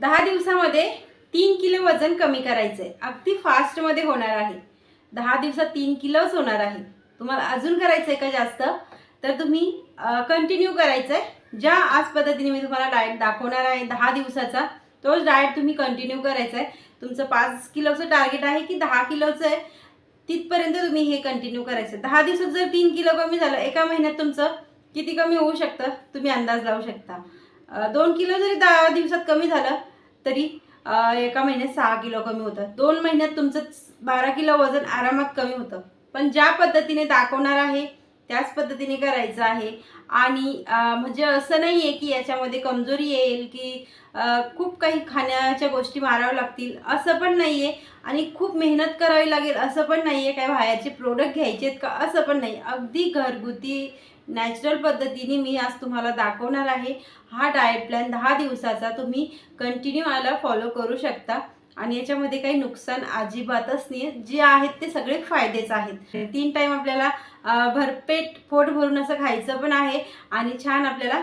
दहा दिवसामध्ये तीन किलो वजन कमी करायचं आहे अगदी फास्टमध्ये होणार आहे. दहा दिवसात तीन किलोच होणार आहे. तुम्हाला अजून करायचं आहे का जास्त? तर तुम्ही कंटिन्यू करायचं आहे ज्या आज पद्धतीने मी तुम्हाला डाएट दाखवणार आहे दहा दिवसाचा तोच डाएट तुम्ही कंटिन्यू करायचा आहे तुमचं पाच किलोचं टार्गेट आहे की दहा किलोचं आहे तिथपर्यंत तुम्ही हे कंटिन्यू करायचं आहे. दहा दिवसात जर तीन किलो कमी झालं एका महिन्यात तुमचं किती कमी होऊ शकतं? तुम्ही अंदाज लावू शकता. दोन किलो जरी दहा दिवसात कमी झालं तरी एका महिन्यात सहा किलो कमी होतं दोन महिन्यात तुमचं बारा किलो वजन आरामात कमी होतं. पण ज्या पद्धतीने दाखवणार आहे त्याच पद्धतीने करायचं आहे. आणि म्हणजे असं नाही आहे की याच्यामध्ये कमजोरी येईल की खूप काही खाण्याच्या गोष्टी माराव्या लागतील असं पण नाही आहे आणि खूप मेहनत करावी लागेल असं पण नाही आहे काय बाहेरचे प्रोडक्ट घ्यायचे आहेत का असं पण नाही. अगदी घरगुती नॅचरल पद्धतीने मी आज तुम्हाला दाखवणार आहे. हा डाएट प्लॅन दहा दिवसाचा तुम्ही कंटिन्यू आला फॉलो करू शकता. आणि याच्यामध्ये काही नुकसान अजिबातच नाही जे आहेत ते सगळे फायदेच आहेत. तीन टाईम आपल्याला भरपेट पोट भरून असं खायचं पण आहे आणि छान आपल्याला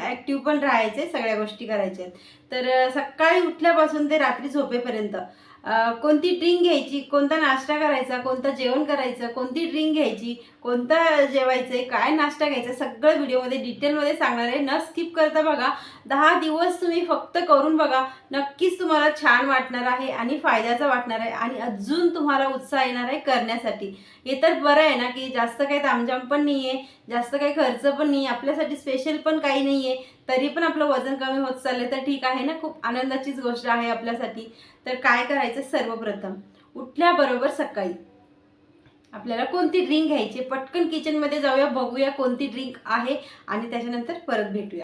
ॲक्टिव्ह पण राहायचे सगळ्या गोष्टी करायच्या आहेत. तर सकाळी उठल्यापासून ते रात्री झोपेपर्यंत. कोणती ड्रिंक घ्यायची कोणता नाश्ता करायचा कोणतं जेवण करायचं कोणती ड्रिंक घ्यायची कोणतं जेवायचं आहे काय नाश्ता घ्यायचा सगळं व्हिडिओमध्ये डिटेलमध्ये सांगणार आहे. न स्किप करता बघा दहा दिवस तुम्ही फक्त करून बघा नक्कीच तुम्हाला छान वाटणार आहे आणि फायद्याचं वाटणार आहे आणि अजून तुम्हाला उत्साह येणार आहे करण्यासाठी. हे तर बरं आहे ना की जास्त काही तामझाम पण नाही आहे जास्त काही खर्च पण नाही आहे आपल्यासाठी स्पेशल पण काही नाही आहे तरी पण आपलं वजन कमी होत चाललं तर ठीक आहे ना खूप आनंदाचीच गोष्ट आहे आपल्यासाठी. तर काय करायचं सर्वप्रथम? उठल्याबरोबर सकाळी आपल्याला कोणती ड्रिंक घ्यायची? पटकन किचनमध्ये जाऊया बघूया कोणती ड्रिंक आहे आणि त्याच्यानंतर परत भेटूया.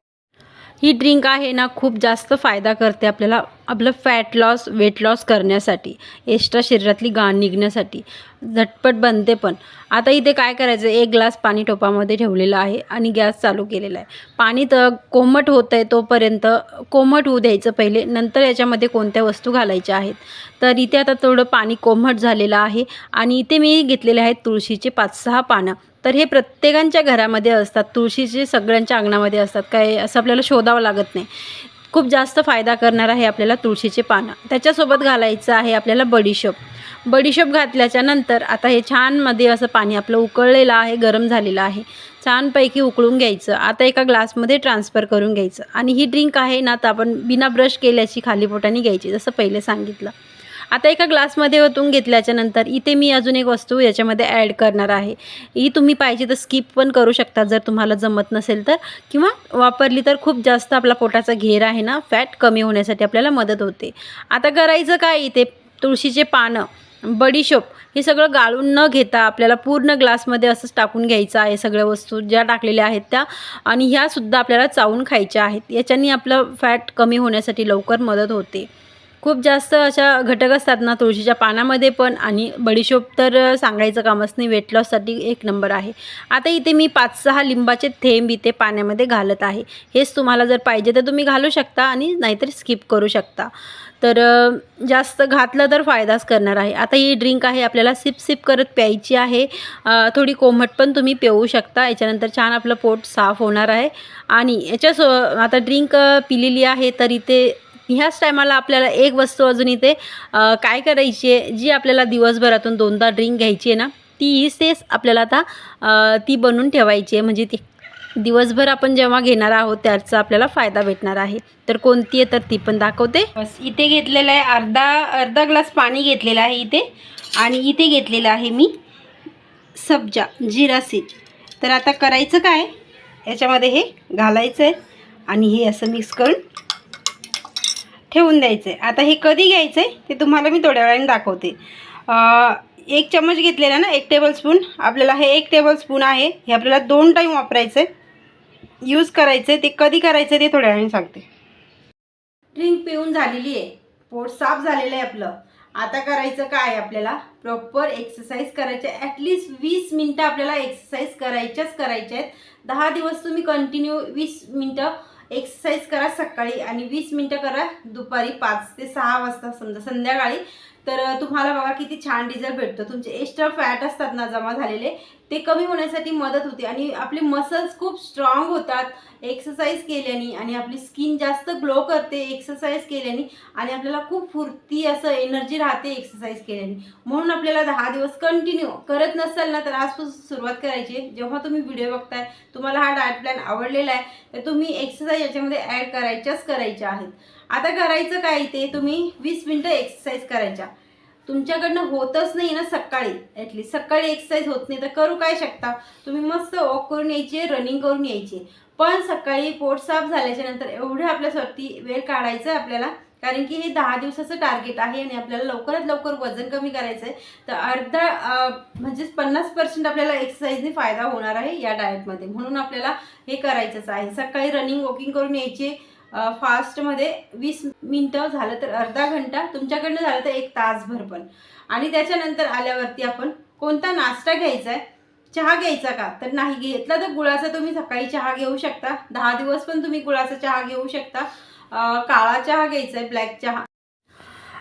ही ड्रिंक आहे ना खूप जास्त फायदा करते आपल्याला आपलं फॅट लॉस वेट लॉस करण्यासाठी एक्स्ट्रा शरीरातली घाण निघण्यासाठी. झटपट बनते पण. आता इथे काय करायचं एक ग्लास पाणी टोपामध्ये ठेवलेलं आहे आणि गॅस चालू केलेला आहे. पाणी तर कोमट होत आहे तोपर्यंत कोमट होऊ द्यायचं पहिले नंतर याच्यामध्ये कोणत्या वस्तू घालायच्या आहेत. तर इथे आता थोडं पाणी कोमट झालेलं आहे आणि इथे मी घेतलेले आहेत तुळशीचे पाच सहा पानं. तर हे प्रत्येकांच्या घरामध्ये असतात. तुळशीचे सगळ्यांच्या अंगणामध्ये असतात. काय असं आपल्याला शोधावं लागत नाही. खूप जास्त फायदा करणार आहे आपल्याला तुळशीचे पानं. त्याच्यासोबत घालायचं आहे आपल्याला बडीशोप. बडीशोप घातल्याच्या नंतर आता हे छानमध्ये असं पाणी आपलं उकळलेलं आहे गरम झालेलं आहे. छानपैकी उकळून घ्यायचं. आता एका ग्लासमध्ये ट्रान्सफर करून घ्यायचं. आणि ही ड्रिंक आहे ना तर आपण बिना ब्रश केल्याची खाली पोटाने घ्यायची जसं पहिले सांगितलं. आता एका ग्लासमध्ये ओतून घेतल्याच्या नंतर इथे मी अजून एक वस्तू याच्यामध्ये ॲड करणार आहे. ही तुम्ही पाहिजे तर स्किप पण करू शकता जर तुम्हाला जमत नसेल तर. किंवा वापरली तर खूप जास्त आपला पोटाचा घेर आहे ना फॅट कमी होण्यासाठी आपल्याला मदत होते. आता करायचं काय इथे? तुळशीचे पानं बडीशोप हे सगळं गाळून न घेता आपल्याला पूर्ण ग्लासमध्ये असंच टाकून घ्यायचं आहे सगळ्या वस्तू ज्या टाकलेल्या आहेत त्या. आणि ह्यासुद्धा आपल्याला चावून खायच्या आहेत. याच्यानी आपलं फॅट कमी होण्यासाठी लवकर मदत होते. खूप जास्त अशा घटक असतात ना तुळशीच्या पानामध्ये पण. आणि बडीशोप तर सांगायचं कामच नाही वेट लॉससाठी एक नंबर आहे. आता इथे मी पाच सहा लिंबाचे थेंब इथे पाण्यामध्ये घालत आहे. हेच तुम्हाला जर पाहिजे तर तुम्ही घालू शकता आणि नाहीतर स्किप करू शकता. तर जास्त घातलं तर फायदाच करणार आहे. आता ही ड्रिंक आहे आपल्याला सिप सिप करत प्यायची आहे. थोडी कोमट पण तुम्ही पिऊ शकता. याच्यानंतर छान आपलं पोट साफ होणार आहे. आणि याच्यासो आता ड्रिंक पिलेली आहे तर इथे ह्याच टायमाला आपल्याला एक वस्तू अजून इथे काय करायची आहे जी आपल्याला दिवसभरातून दोनदा ड्रिंक घ्यायची आहे ना ती सेस आपल्याला आता ती बनवून ठेवायची आहे. म्हणजे ती दिवसभर आपण जेव्हा घेणार आहोत त्याचा आपल्याला फायदा भेटणार आहे. तर कोणती आहे तर ती पण दाखवते. बस इथे घेतलेलं आहे अर्धा अर्धा ग्लास पाणी घेतलेलं आहे इथे. आणि इथे घेतलेलं आहे मी सब्जा जिरा सीड. तर आता करायचं काय? याच्यामध्ये हे घालायचं आहे. आणि हे असं मिक्स करून ठेवून द्यायचं. आहे आता हे कधी घ्यायचं आहे ते तुम्हाला मी थोड्या वेळाने दाखवते. एक चमच घेतलेला ना एक टेबलस्पून आपल्याला हे एक टेबलस्पून आहे. हे आपल्याला दोन टाईम वापरायचं. आहे यूज करायचं. आहे ते कधी करायचं आहे ते थोड्या वेळाने सांगते. ड्रिंक पिऊन झालेली आहे. पोट साफ झालेलं आहे आपलं. आता करायचं काय आपल्याला? प्रॉपर एक्सरसाइज करायचे. ॲटलिस्ट वीस मिनटं आपल्याला एक्सरसाइज करायच्याच करायच्या आहेत. दहा दिवस तुम्ही कंटिन्यू वीस मिनटं एक्सरसाइज करा सकाळी आणि वीस मिनटं करा दुपारी पाच ते सहा वाजता. समजा संध्याकाळी तर तुम्हाला बघा किती छान रिझल्ट भेटतो. तुमचे एक्स्ट्रा फॅट असतात ना जमा झालेले ते कमी होण्यासाठी मदत होते. आणि आपले मसल्स खूप स्ट्रॉंग होतात. एक्सरसाइज केल्याने आणि आपली स्किन जास्त ग्लो करते एक्सरसाइज केल्याने. आणि आपल्याला खूप फुर्ती असं एनर्जी राहते एक्सरसाइज केल्याने. म्हणून आपल्याला दहा दिवस कंटिन्यू करत नसाल ना तर आजपासून सुरुवात करायची. जेव्हा तुम्ही व्हिडिओ बघताय तुम्हाला हा डायट प्लॅन आवडलेला आहे तर तुम्ही एक्सरसाइज याच्यामध्ये ॲड करायच्याच करायच्या आहेत. आता करायचं काय इथे तुम्ही वीस मिनटं एक्सरसाइज करायच्या. तुमच्याकडनं होतच नाही ना सकाळी. ॲटलीस्ट सकाळी एक्सरसाइज होत नाही तर करू काय शकता? तुम्ही मस्त वॉक करून यायचे रनिंग करून यायचे. पण सकाळी पोट साफ झाल्याच्यानंतर एवढं आपल्यासाठी वेळ काढायचा आहे आपल्याला. कारण की हे दहा दिवसाचं टार्गेट आहे आणि आपल्याला लवकरात लवकर वजन कमी करायचं आहे तर अर्धा म्हणजेच पन्नास पर्सेंट आपल्याला एक्सरसाइजने फायदा होणार आहे या डाएटमध्ये म्हणून आपल्याला हे करायचंच आहे. सकाळी रनिंग वॉकिंग करून यायचे. फास्टमध्ये वीस मिनटं झालं तर अर्धा घंटा तुमच्याकडनं झालं तर एक तासभर पण. आणि त्याच्यानंतर आल्यावरती आपण कोणता नाश्ता घ्यायचा आहे चहा घ्यायचा का? तर नाही घेतला तर गुळाचा तुम्ही सकाळी चहा घेऊ शकता दहा दिवस पण तुम्ही गुळाचा चहा घेऊ शकता. काळा चहा घ्यायचा आहे ब्लॅक चहा.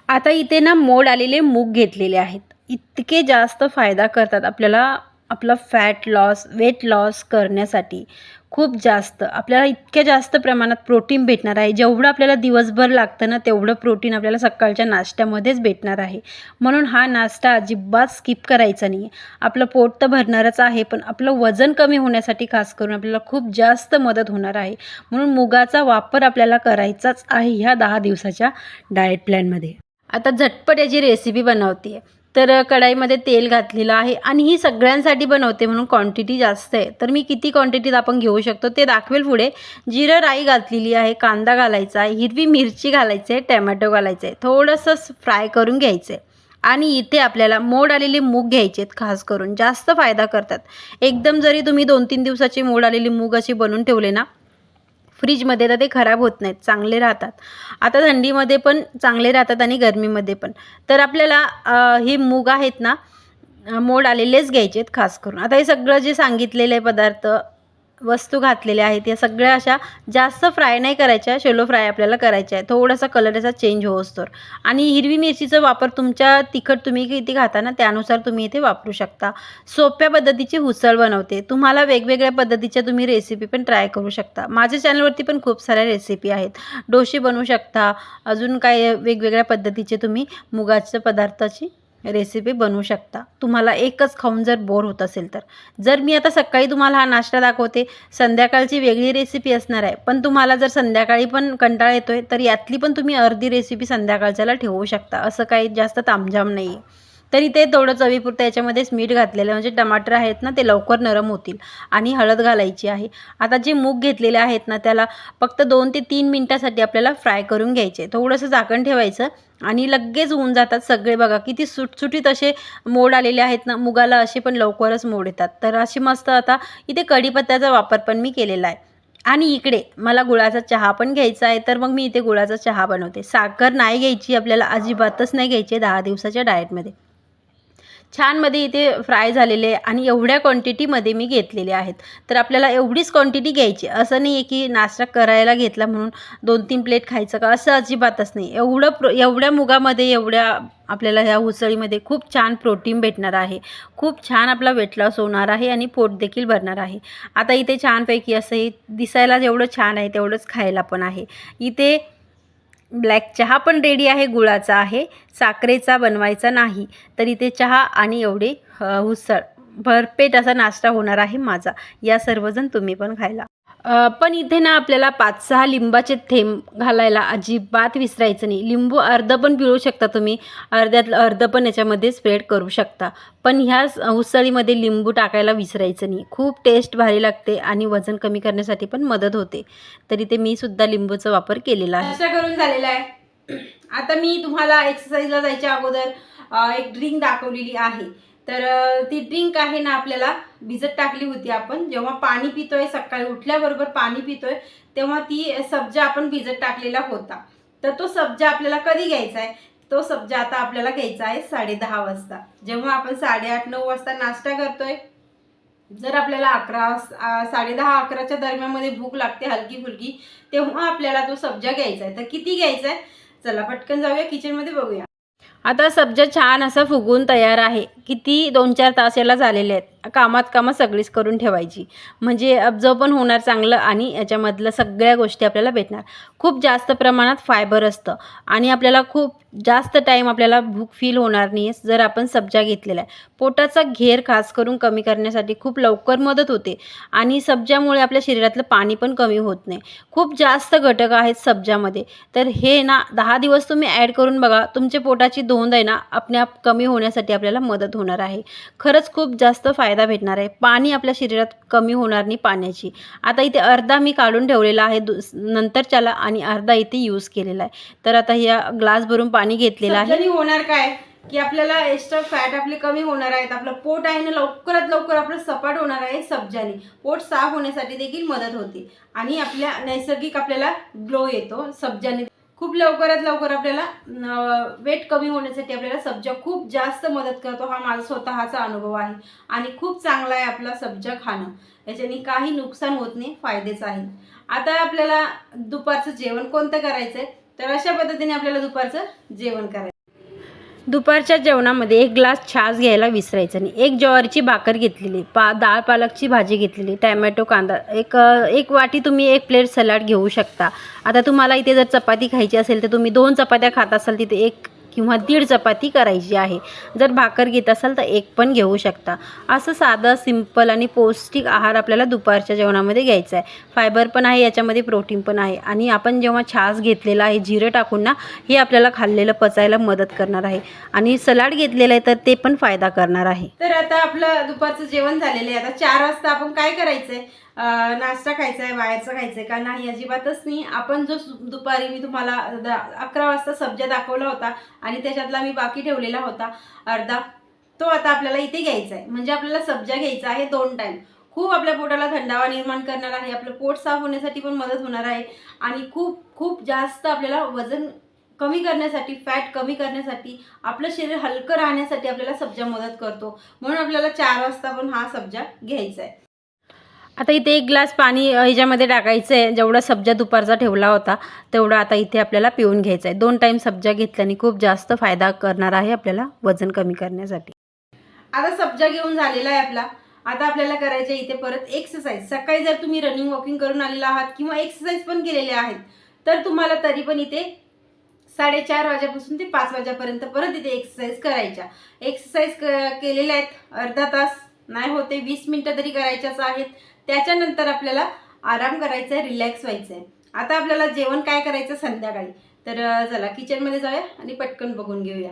आता इथे ना मोड आलेले मूग घेतलेले आहेत. इतके जास्त फायदा करतात आपल्याला आपला फॅट लॉस वेट लॉस करण्यासाठी खूप जास्त आपल्याला इतक्या जास्त प्रमाणात प्रोटीन भेटणार आहे. जेवढं आपल्याला दिवसभर लागतं ना तेवढं प्रोटीन आपल्याला सकाळच्या नाश्त्यामध्येच भेटणार आहे. म्हणून हा नाश्ता अजिबात स्किप करायचा नाही आपलं पोट तर भरणारच आहे पण आपलं वजन कमी होण्यासाठी खास करून आपल्याला खूप जास्त मदत होणार आहे. म्हणून मुगाचा वापर आपल्याला करायचाच आहे ह्या दहा दिवसाच्या डाएट प्लॅनमध्ये आता झटपट याची रेसिपी बनवते आहे तर कढाईमध्ये तेल घातलेलं आहे आणि ही सगळ्यांसाठी बनवते म्हणून क्वांटिटी जास्त आहे. तर मी किती क्वांटिटीत आपण घेऊ शकतो? ते दाखवेल पुढे. जिरं राई घातलेली आहे कांदा घालायचा आहे हिरवी मिरची घालायची आहे टॅमॅटो घालायचं आहे. थोडंसं फ्राय करून घ्यायचं आहे. आणि इथे आपल्याला मोड आलेले मूग घ्यायचे आहेत खास करून. जास्त फायदा करतात. एकदम जरी तुम्ही दोन तीन दिवसाचे मोड आलेले मूग असे बनवून ठेवले ना फ्रीजमध्ये तर ते खराब होत नाहीत चांगले राहतात. आता थंडीमध्ये पण चांगले राहतात आणि गरमीमध्ये पण. तर आपल्याला हे मूग आहेत ना मोड आलेलेच घ्यायचे आहेत खास करून. आता हे सगळं जे सांगितलेले पदार्थ वस्तू घातलेल्या आहेत. या सगळ्या अशा जास्त फ्राय नाही करायच्या. शेलो फ्राय आपल्याला करायच्या आहे थोडासा कलर याचा चेंज होतोर आणि हिरवी मिरचीचा वापर तुमच्या तिखट तुम्ही किती खाता ना त्यानुसार तुम्ही इथे वापरू शकता. सोप्या पद्धतीची उसळ बनवते. तुम्हाला वेगवेगळ्या पद्धतीच्या तुम्ही रेसिपी पण ट्राय करू शकता. माझ्या चॅनलवरती पण खूप साऱ्या रेसिपी आहेत. डोसे बनवू शकता. अजून काय वेगवेगळ्या पद्धतीचे तुम्ही मुगाच्या पदार्थाची रेसिपी बनवू शकता. तुम्हाला एकच खाऊन जर बोर होत असेल तर. जर मी आता सकाळी तुम्हाला हा नाश्ता दाखवते संध्याकाळची वेगळी रेसिपी असणार आहे. पण तुम्हाला जर संध्याकाळी पण कंटाळा येतोय तर यातली पण तुम्ही अर्धी रेसिपी संध्याकाळच्याला ठेवू शकता. असं काही जास्त तामझाम नाही आहे तरी ते थोडं चवीपुरतं याच्यामध्येच मीठ घातलेलं आहे. म्हणजे टमाटर आहेत ना ते लवकर नरम होतील आणि हळद घालायची आहे. आता जे मूग घेतलेले आहेत ना त्याला फक्त दोन ते तीन मिनटासाठी आपल्याला फ्राय करून घ्यायचे थोडंसं झाकण ठेवायचं आणि लगेच होऊन जातात सगळे बघा. किती सुटसुटीत असे मोड आलेले आहेत ना मुगाला असे पण लवकरच मोड येतात. तर अशी मस्त आता इथे कढीपत्त्याचा वापर पण मी केलेला आहे. आणि इकडे मला गुळाचा चहा पण घ्यायचा आहे. तर मग मी इथे गुळाचा चहा बनवते. साखर नाही घ्यायची आपल्याला अजिबातच नाही घ्यायची दहा दिवसाच्या डाएटमध्ये छानमध्ये इथे फ्राय झालेले आहे आणि एवढ्या क्वांटिटीमध्ये मी घेतलेले आहेत. तर आपल्याला एवढीच क्वांटिटी घ्यायची. असं नाही आहे की नाश्ता करायला घेतला म्हणून दोन तीन प्लेट खायचं का? असं अजिबातच नाही. एवढं प्रो एवढ्या मुगामध्ये एवढ्या आपल्याला ह्या उसळीमध्ये खूप छान प्रोटीन भेटणार आहे. खूप छान आपला वेट लॉस होणार आहे आणि पोट देखील भरणार आहे. आता इथे छानपैकी असं हे दिसायला जेवढं छान आहे तेवढंच खायला पण आहे. इथे ब्लॅक चहा पण रेडी आहे गुळाचा आहे साखरेचा बनवायचा नाही तर इथे चहा आणि एवढे उसळ भरपेट असा नाश्ता होणार आहे माझा. या सर्वजण तुम्ही पण खायला. पण इथे ना आपल्याला पाच सहा लिंबाचे थेंब घालायला अजिबात विसरायचं नाही. लिंबू अर्ध पण पिळू शकता तुम्ही अर्ध्यातलं अर्ध पण याच्यामध्ये स्प्रेड करू शकता. पण ह्या उसळीमध्ये लिंबू टाकायला विसरायचं नाही. खूप टेस्ट भारी लागते आणि वजन कमी करण्यासाठी पण मदत होते. तर इथे मी सुद्धा लिंबूचा वापर केलेला आहे. असं करून झालेला आहे. आता मी तुम्हाला एक्सरसाइजला जायच्या अगोदर एक ड्रिंक दाखवलेली आहे. तर ती ड्रिंक आहे ना आपल्याला भिजत टाकली होती आपण. जेव्हा पाणी पितोय सकाळी उठल्याबरोबर पाणी पितोय तेव्हा ती सब्जा आपण भिजत टाकलेला होता. तर तो सब्जा आपल्याला कधी घ्यायचा आहे? तो सब्जा आता आपल्याला घ्यायचा आहे साडेदहा वाजता. जेव्हा आपण साडेआठ नऊ वाजता नाश्ता करतोय जर आपल्याला अकरा साडेदहा अकराच्या दरम्यानमध्ये भूक लागते हलकी फुलकी तेव्हा आपल्याला तो सब्जा घ्यायचा आहे. तर किती घ्यायचा आहे? चला पटकन जाऊया किचनमध्ये बघूया. आता सब्जा छान असा फुगून तयार आहे. किती दोन चार तास याला झालेले आहेत. कामात कामं सगळीच करून ठेवायची. म्हणजे अब्जव पण होणार चांगलं आणि याच्यामधलं सगळ्या गोष्टी आपल्याला भेटणार. खूप जास्त प्रमाणात फायबर असतं. आणि आपल्याला खूप जास्त टाईम आपल्याला भूक फील होणार नाही आहे जर आपण सब्जा घेतलेला आहे. पोटाचा घेर खास करून कमी करण्यासाठी खूप लवकर मदत होते. आणि सब्जामुळे आपल्या शरीरातलं पाणी पण कमी होत नाही. खूप जास्त घटक आहेत सब्जामध्ये. तर हे ना दहा दिवस तुम्ही ॲड करून बघा तुमच्या पोटाची धोंद आहे ना आपल्या कमी होण्यासाठी आपल्याला मदत होणार आहे. खरंच खूप जास्त फायदा भेटणार आहे. पाणी आपल्या शरीरात कमी होणार नाही पाण्याची. आता इथे अर्धा मी काढून ठेवलेला आहे दु नंतरच्याला आणि अर्धा इथे यूज केलेला आहे. तर आता या ग्लास भरून पाणी घेतलेलं आहे. होणार काय? की आपल्याला एक्स्ट्रा फॅट आपले कमी होणार आहेत. आपलं पोट आहे ना लवकरात लवकर आपलं सपाट होणार आहे सब्जानी. पोट साफ होण्यासाठी देखील मदत होते. आणि आपल्या नैसर्गिक आपल्याला ग्लो येतो सब्जाने. खूप लवकरात लवकर आपल्याला वेट कमी होण्यासाठी आपल्याला सब्जा खूप जास्त मदत करतो हा माझा स्वतःचा अनुभव आहे. आणि खूप चांगला आहे आपला सब्जा खाणं. याच्याने काही नुकसान होत नाही फायदेच आहे आता आपल्याला दुपारचं जेवण कोणतं करायचं आहे तर अशा पद्धतीने आपल्याला दुपारचं जेवण करायचं दुपारच्या जेवणामध्ये एक ग्लास छास घ्यायला विसरायचं नाही एक ज्वारीची भाकर घेतलेली पा डाळ पालकची भाजी घेतलेली टॅमॅटो कांदा एक एक वाटी तुम्ही एक प्लेट सलाड घेऊ शकता. आता तुम्हाला इथे जर चपाती खायची असेल तर तुम्ही दोन चपात्या खात असाल तिथे एक किंवा दीड चपाती करायची आहे. जर भाकर घेत असाल तर एक पण घेऊ शकता. असं साधं सिंपल आणि पौष्टिक आहार आपल्याला दुपारच्या जेवणामध्ये घ्यायचा आहे. फायबर पण आहे याच्यामध्ये प्रोटीन पण आहे. आणि आपण जेव्हा छास घेतलेला आहे जिरं टाकून ना हे आपल्याला खाल्लेलं पचायला मदत करणार आहे. आणि सलाड घेतलेलं आहे तर ते पण फायदा करणार आहे. तर आता आपलं दुपारचं जेवण झालेलं आहे. आता चार वाजता आपण काय करायचं आहे नाश्ता खायचा आहे बाहेरचं आहे का? नाही अजिबातच नाही. आपण जो सु- दुपारी मी तुम्हाला द- अकरा वाजता सब्जा दाखवला होता आणि त्याच्यातला मी बाकी ठेवलेला होता अर्धा तो आता आपल्याला इथे घ्यायचा आहे म्हणजे आपल्याला सब्जा घ्यायचा आहे दोन टाईम खूप आपल्या पोटाला थंडावा निर्माण करणार आहे. आपलं पोट साफ होण्यासाठी पण मदत होणार आहे. आणि खूप खूप जास्त आपल्याला वजन कमी करण्यासाठी फॅट कमी करण्यासाठी आपलं शरीर हलकं राहण्यासाठी आपल्याला सब्जा मदत करतो. म्हणून आपल्याला चार वाजता पण हा सब्जा घ्यायचा आहे आता इथे एक ग्लास पाणी ह्याच्यामध्ये टाकायचं आहे जेवढा सब्जा दुपारचा ठेवला होता तेवढा आता इथे आपल्याला पिऊन घ्यायचा आहे दोन टाईम सब्जा घेतल्याने खूप जास्त फायदा करणार आहे आपल्याला वजन कमी करण्यासाठी. आता सब्जा घेऊन झालेला आहे आपला. आता आपल्याला करायचं आहे इथे परत एक्सरसाइज सकाळी जर तुम्ही रनिंग वॉकिंग करून आलेला आहात किंवा एक्सरसाइज पण केलेले आहेत तर तुम्हाला तरी पण इथे साडेचार वाजेपासून ते पाच वाजेपर्यंत परत इथे एक्सरसाइज करायच्या. एक्सरसाइज क केलेल्या आहेत अर्धा तास. नाही होते वीस मिनटं तरी करायच्याच आहेत. त्याच्यानंतर आपल्याला आराम करायचा आहे रिलॅक्स व्हायचं आहे आता आपल्याला जेवण काय करायचं संध्याकाळी? तर चला किचनमध्ये जाऊया आणि पटकन बघून घेऊया.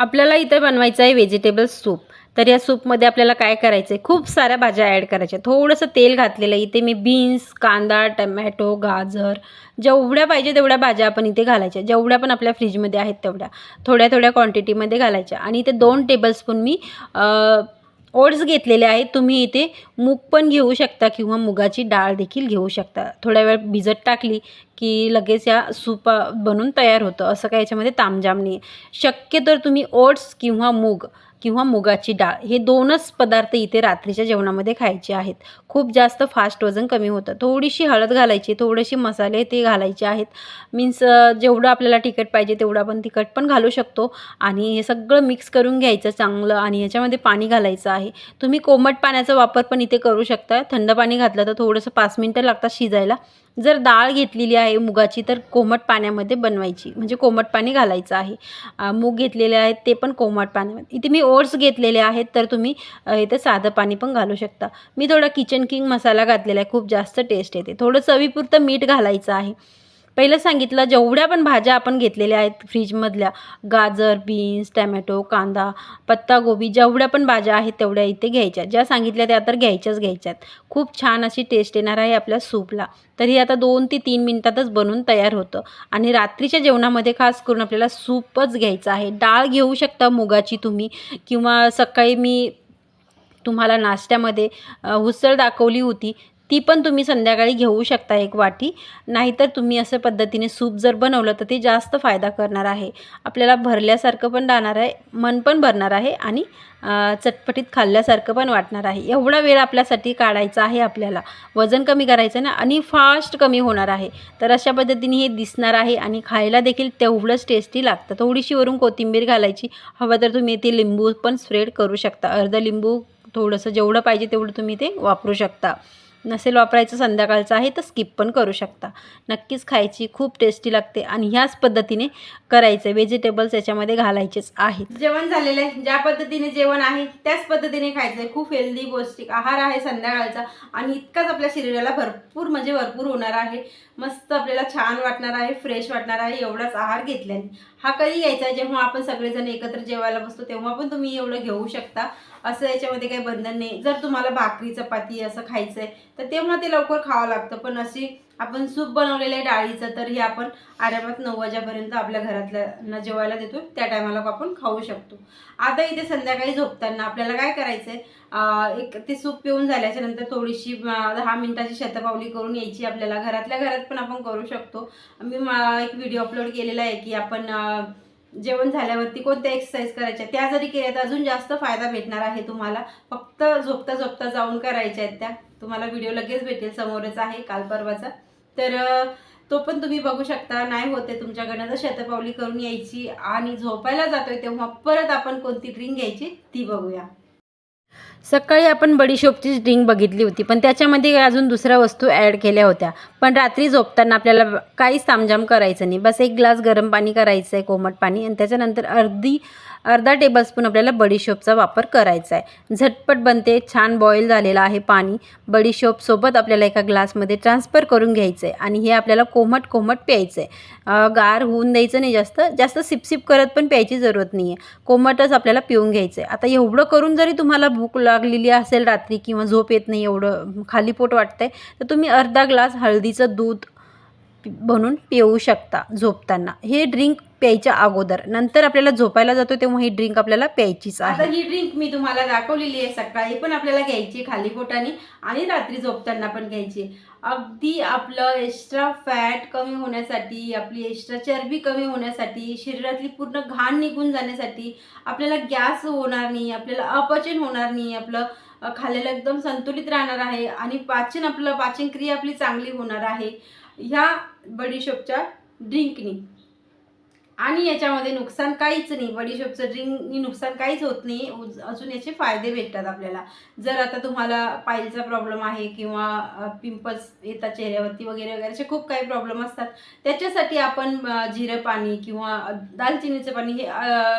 आपल्याला इथे बनवायचं आहे व्हेजिटेबल सूप तर या सूपमध्ये आपल्याला काय करायचं आहे खूप साऱ्या भाज्या ॲड करायच्या. थोडंसं तेल घातलेलं आहे. इथे मी बीन्स कांदा टमॅटो गाजर जेवढ्या पाहिजे तेवढ्या भाज्या आपण इथे घालायच्या. जेवढ्या पण आपल्या फ्रीजमध्ये आहेत तेवढ्या. थोड्या थोड्या क्वांटिटीमध्ये घालायच्या. आणि इथे दोन टेबलस्पून मी ओट्स घेतलेले आहेत. तुम्ही इथे मूग पण घेऊ शकता किंवा मुगाची डाळ देखील घेऊ शकता. थोड्या वेळ भिजत टाकली की लगेच या सूप बनून तयार होतं. असं काय याच्यामध्ये तामजाम नाही आहे शक्यतो तुम्ही ओट्स किंवा मूग किंवा मुगाची डाळ हे दोनच पदार्थ इथे रात्रीच्या जेवणामध्ये खायचे आहेत. खूप जास्त फास्ट वजन कमी होतं. थोडीशी हळद घालायची थोडेसे मसाले ते घालायचे आहेत. मीन्स जेवढं आपल्याला तिखट पाहिजे तेवढं आपण तिखट पण घालू शकतो. आणि हे सगळं मिक्स करून घ्यायचं चांगलं आणि ह्याच्यामध्ये पाणी घालायचं आहे. तुम्ही कोमट पाण्याचा वापर पण इथे करू शकता. थंड पाणी घातलं तर थोडंसं पाच मिनटं लागतात शिजायला. जर डाळ घेतलेली आहे मुगाची तर कोमट पाण्यामध्ये बनवायची. म्हणजे कोमट पाणी घालायचं आहे. मूग घेतलेले आहेत ते पण कोमट पाण्यामध्ये. इथे मी ओट्स घेतलेले आहेत तर तुम्ही इथं इथे साधं पाणी पण घालू शकता. मी थोडा किचन किंग मसाला घातलेला आहे खूप जास्त टेस्ट येते. थोडं चवीपुरतं मीठ घालायचं आहे. पहिलं सांगितलं जेवढ्या पण भाज्या आपण घेतलेल्या आहेत फ्रीजमधल्या गाजर बीन्स टॅमॅटो कांदा पत्तागोबी जेवढ्या पण भाज्या आहेत तेवढ्या इथे घ्यायच्या. ज्या सांगितल्या त्या तर घ्यायच्याच घ्यायच्यात. खूप छान अशी टेस्ट येणार आहे आपल्या सूपला तर हे आता दोन ते तीन मिनटातच बनून तयार होतं. आणि रात्रीच्या जेवणामध्ये खास करून आपल्याला सूपच घ्यायचं आहे. डाळ घेऊ शकता मुगाची तुम्ही किंवा सकाळी मी तुम्हाला नाश्त्यामध्ये उसळ दाखवली होती. ती पण तुम्ही संध्याकाळी घेऊ शकता एक वाटी. नाहीतर तुम्ही असं पद्धतीने सूप जर बनवलं तर ते जास्त फायदा करणार आहे. आपल्याला भरल्यासारखं पण राहणार आहे मन पण भरणार आहे आणि चटपटीत खाल्ल्यासारखं पण वाटणार आहे. एवढा वेळ आपल्यासाठी काढायचा आहे आपल्याला. वजन कमी करायचं ना आणि फास्ट कमी होणार आहे. तर अशा पद्धतीने हे दिसणार आहे आणि खायला देखील तेवढंच टेस्टी लागतं. थोडीशी वरून कोथिंबीर घालायची. हवं तर तुम्ही ते लिंबू पण स्प्रेड करू शकता. अर्ध लिंबू थोडंसं जेवढं पाहिजे तेवढं तुम्ही ते वापरू शकता. नसेल वापरायचं संध्याकाळचं आहे तर स्किप पण करू शकता. नक्कीच खायची खूप टेस्टी लागते आणि ह्याच पद्धतीने करायचं व्हेजिटेबल्स याच्यामध्ये घालायचेच आहेत. जेवण झालेलं आहे. ज्या पद्धतीने जेवण आहे त्याच पद्धतीने खायचं आहे खूप हेल्दी पौष्टिक आहार आहे संध्याकाळचा आणि इतकाच आपल्या शरीराला भरपूर म्हणजे भरपूर होणार आहे. मस्त आपल्याला छान वाटणार आहे फ्रेश वाटणार आहे एवढाच आहार घेतल्याने. हा कधी घ्यायचा? आहे जेव्हा आपण सगळेजण एकत्र जेवायला बसतो तेव्हा पण तुम्ही एवढं घेऊ शकता. असं याच्यामध्ये काही बंधन नाही. जर तुम्हाला भाकरी चपाती असं खायचं आहे तर तेव्हा ते लवकर खावं लागतं. पण अशी आपण सूप बनवलेलं आहे डाळीचं तर हे आपण आरामात नऊ वाजेपर्यंत आपल्या घरातल्यांना जेवायला देतो. त्या टायमाला आपण खाऊ शकतो. आता इथे संध्याकाळी झोपताना आपल्याला काय करायचं आहे एक ते सूप पिऊन झाल्याच्यानंतर थोडीशी दहा मिनिटाची शतपावली करून यायची आपल्याला. घरातल्या घरात पण आपण करू शकतो. मी मा- एक व्हिडिओ अपलोड केलेला आहे की आपण जेवण झाल्यावरती कोणत्या एक्सरसाइज करायच्या? त्या जरी केल्या तर अजून जास्त फायदा भेटणार आहे तुम्हाला. फक्त झोपता झोपता जाऊन करायच्या आहेत त्या. तुम्हाला व्हिडिओ लगेच भेटेल समोरच आहे काल परवाचा. तर तो पण तुम्ही बघू शकता. नाही होते तुमच्याकडनं. तर शतपावली करून यायची आणि झोपायला जातोय तेव्हा परत आपण कोणती ड्रिंक घ्यायची ती बघूया. सकाळी आपण बडीशोपचीच ड्रिंक बघितली होती पण त्याच्यामध्ये अजून दुसऱ्या वस्तू ॲड केल्या होत्या. पण रात्री झोपताना आपल्याला काहीच तामझाम करायचं नाही. बस एक ग्लास गरम पाणी करायचं आहे कोमट पाणी आणि त्याच्यानंतर अर्धी अर्धा टेबलस्पून आपल्याला बडीशोपचा वापर करायचा आहे झटपट बनते छान बॉईल झालेलं आहे पाणी. बडीशोपसोबत आपल्याला एका ग्लासमध्ये ट्रान्सफर करून घ्यायचं आहे आणि हे आपल्याला कोमट कोमट प्यायचं आहे गार होऊन द्यायचं नाही जास्त जास्त सिपसिप करत पण प्यायची जरूरत नाही आहे कोमटच आपल्याला पिऊन घ्यायचं आहे आता एवढं करून जरी तुम्हाला भूक लागलेली असेल रात्री किंवा झोप येत नाही एवढं खाली पोट वाटतंय तर तुम्ही अर्धा ग्लास हळदीचं दूध बनवून पिऊ शकता झोपताना. हे ड्रिंक प्यायच्या अगोदर. नंतर आपल्याला झोपायला जातो तेव्हा ही ड्रिंक आपल्याला प्यायचीच आता ही ड्रिंक मी तुम्हाला दाखवलेली आहे सकाळी पण आपल्याला घ्यायची खाली पोटाने आणि रात्री झोपताना पण घ्यायची अगदी आपलं एक्स्ट्रा फॅट कमी होण्यासाठी आपली एक्स्ट्रा चरबी कमी होण्यासाठी शरीरातली पूर्ण घाण निघून जाण्यासाठी आपल्याला गॅस होणार नाही आपल्याला अपचन होणार नाही आपलं खाल्लेलं एकदम संतुलित राहणार आहे आणि पाचन आपलं पाचन क्रिया आपली चांगली होणार आहे. ह्या बडीशोपच्या ड्रिंकनी. आणि याच्यामध्ये नुकसान काहीच नाही. बडीशोपचं ड्रिंकनी नुकसान काहीच होत नाही. अजून याचे फायदे भेटतात आपल्याला. जर आता तुम्हाला पायलचा प्रॉब्लेम आहे किंवा पिंपल्स येतात चेहऱ्यावरती वगैरे वगैरे असे खूप काही प्रॉब्लेम असतात. त्याच्यासाठी आपण जिरं पाणी किंवा दालचिनीचं पाणी हे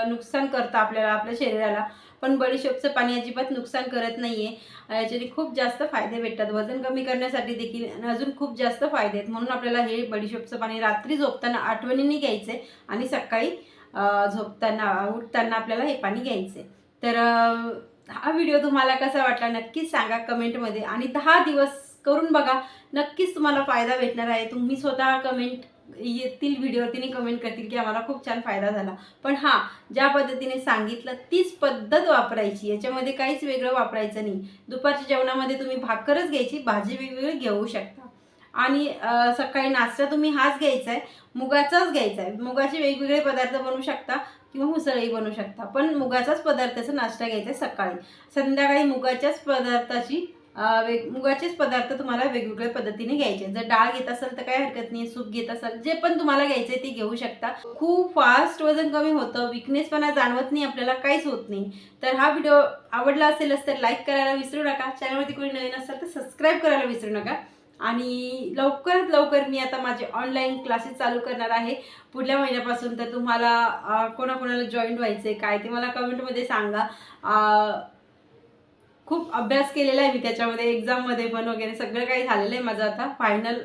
नुकसान करतं आपल्याला आपल्या शरीराला. पण बडीशोपचं पाणी अजिबात नुकसान करत नाही आहे याच्याने खूप जास्त फायदे भेटतात. वजन कमी करण्यासाठी देखील अजून खूप जास्त फायदे आहेत. म्हणून आपल्याला हे बडीशोपचं पाणी रात्री झोपताना आठवणीने घ्यायचं आहे आणि सकाळी झोपताना उठताना आपल्याला हे पाणी घ्यायचं. आहे तर हा व्हिडिओ तुम्हाला कसा वाटला नक्कीच सांगा कमेंटमध्ये. आणि दहा दिवस करून बघा नक्कीच तुम्हाला फायदा भेटणार आहे. तुम्ही स्वतः कमेंट येतील व्हिडिओवरती कमेंट करतील की आम्हाला खूप छान फायदा झाला. पण हां ज्या पद्धतीने सांगितलं तीच पद्धत वापरायची. याच्यामध्ये काहीच वेगळं वापरायचं नाही. दुपारच्या जेवणामध्ये तुम्ही भाकरच घ्यायची भाजी वेगवेगळी घेऊ शकता. आणि सकाळी नाश्ता तुम्ही हाच घ्यायचा आहे मुगाचाच घ्यायचा आहे मुगाचे वेगवेगळे पदार्थ बनवू शकता किंवा उसळही बनवू शकता. पण मुगाचाच पदार्थाचा नाश्ता घ्यायचा आहे सकाळी. संध्याकाळी मुगाच्याच पदार्थाची वेग मुगाचेच पदार्थ तुम्हाला वेगवेगळ्या पद्धतीने घ्यायचे. जर डाळ घेत असाल तर काही हरकत नाही सूप घेत असाल जे पण तुम्हाला घ्यायचे ते घेऊ शकता. खूप फास्ट वजन कमी होतं विकनेसपणा जाणवत नाही आपल्याला काहीच होत नाही. तर हा व्हिडिओ आवडला असेलच तर लाईक करायला विसरू नका. चॅनलवरती कोणी नवीन असाल तर सबस्क्राईब करायला विसरू नका. आणि लवकरात लवकर मी आता माझे ऑनलाईन क्लासेस चालू करणार आहे. पुढल्या महिन्यापासून तर तुम्हाला कोणाकोणाला जॉईन व्हायचं आहे काय ते मला कमेंटमध्ये सांगा. खूप अभ्यास केलेला आहे मी त्याच्यामध्ये एक्झाममध्ये पण वगैरे सगळं काही झालेलं आहे माझं आता. फायनल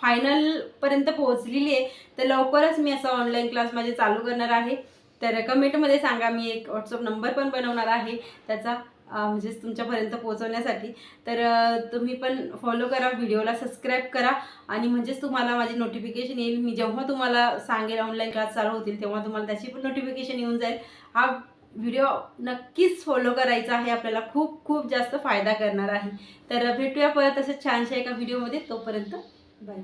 फायनलपर्यंत पोहोचलेली आहे. तर लवकरच मी असं ऑनलाईन क्लास माझे चालू करणार आहे. तर कमेंटमध्ये सांगा मी एक व्हॉट्सअप नंबर पण बनवणार आहे त्याचा म्हणजेच तुमच्यापर्यंत पोहोचवण्यासाठी. तर तुम्ही पण फॉलो करा व्हिडिओला सबस्क्राईब करा. आणि म्हणजेच तुम्हाला माझी नोटिफिकेशन येईल. मी जेव्हा तुम्हाला सांगेल ऑनलाईन क्लास चालू होतील तेव्हा तुम्हाला त्याची पण नोटिफिकेशन येऊन जाईल. हा व्हिडिओ नक्कीच फॉलो करायचा आहे. आपल्याला खूप खूप जास्त फायदा करणार आहे. तर भेटूया परत असं छानशा एका व्हिडिओमध्ये तोपर्यंत बाय